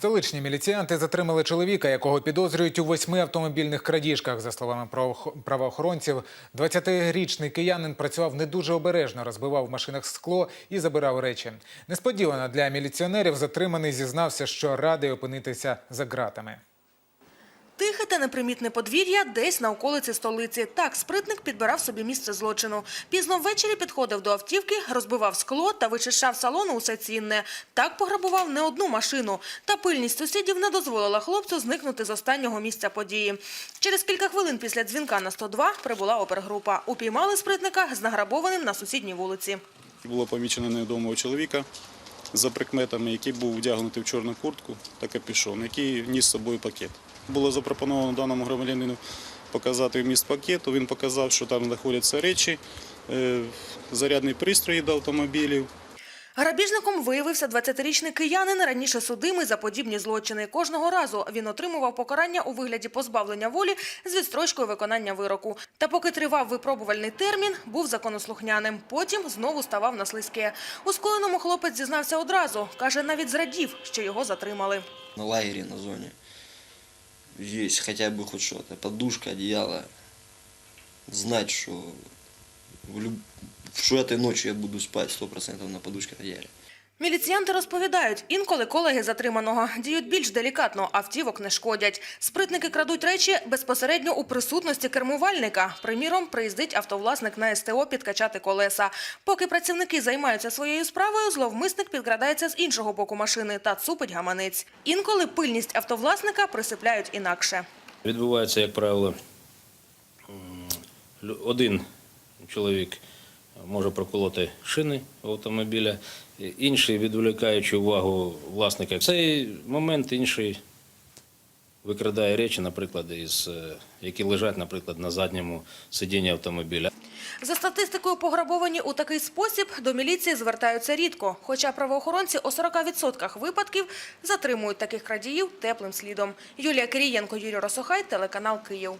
Столичні міліціянти затримали чоловіка, якого підозрюють у восьми автомобільних крадіжках. За словами правоох- правоохоронців, 20-річний киянин працював не дуже обережно, розбивав в машинах скло і забирав речі. Несподівано для міліціонерів затриманий зізнався, що радий опинитися за ґратами. Та непримітне подвір'я десь на околиці столиці. Так спритник підбирав собі місце злочину. Пізно ввечері підходив до автівки, розбивав скло та вичищав салону усе цінне. Так пограбував не одну машину. Та пильність сусідів не дозволила хлопцю зникнути з останнього місця події. Через кілька хвилин після дзвінка на 102 прибула опергрупа. Упіймали спритника з награбованим на сусідній вулиці. Було помічено невідомого чоловіка за прикметами, який був вдягнутий в чорну куртку та капюшон, який ніс з собою пакет. Було запропоновано даному громадянину показати вміст пакету. Він показав, що там знаходяться речі, е, зарядний пристрої до автомобілів. Грабіжником виявився 20-річний киянин, раніше судимий за подібні злочини. Кожного разу він отримував покарання у вигляді позбавлення волі з відстрочкою виконання вироку. Та поки тривав випробувальний термін, був законослухняним. Потім знову ставав на слизьке. У скоєному хлопець зізнався одразу. Каже, навіть зрадів, що його затримали. на лагере на зоне есть хотя бы хоть что-то, подушка, одеяло, знать, что в люб... что этой ночью я буду спать сто процентов на подушке одеяле. Міліціянти розповідають, інколи колеги затриманого діють більш делікатно, автівок не шкодять. Спритники крадуть речі безпосередньо у присутності кермувальника. Приміром, приїздить автовласник на СТО підкачати колеса. Поки працівники займаються своєю справою, зловмисник підкрадається з іншого боку машини та цупить гаманець. Інколи пильність автовласника присипляють інакше. Відбувається, як правило, один чоловік може проколоти шини автомобіля, інший, відволікаючи увагу власника. В цей момент інший викрадає речі, наприклад, із, е, які лежать, наприклад, на задньому сидінні автомобіля. За статистикою, пограбовані у такий спосіб до міліції звертаються рідко. Хоча правоохоронці у 40% випадків затримують таких крадіїв теплим слідом. Юлія Кирієнко, Юрій Росохай, телеканал Київ.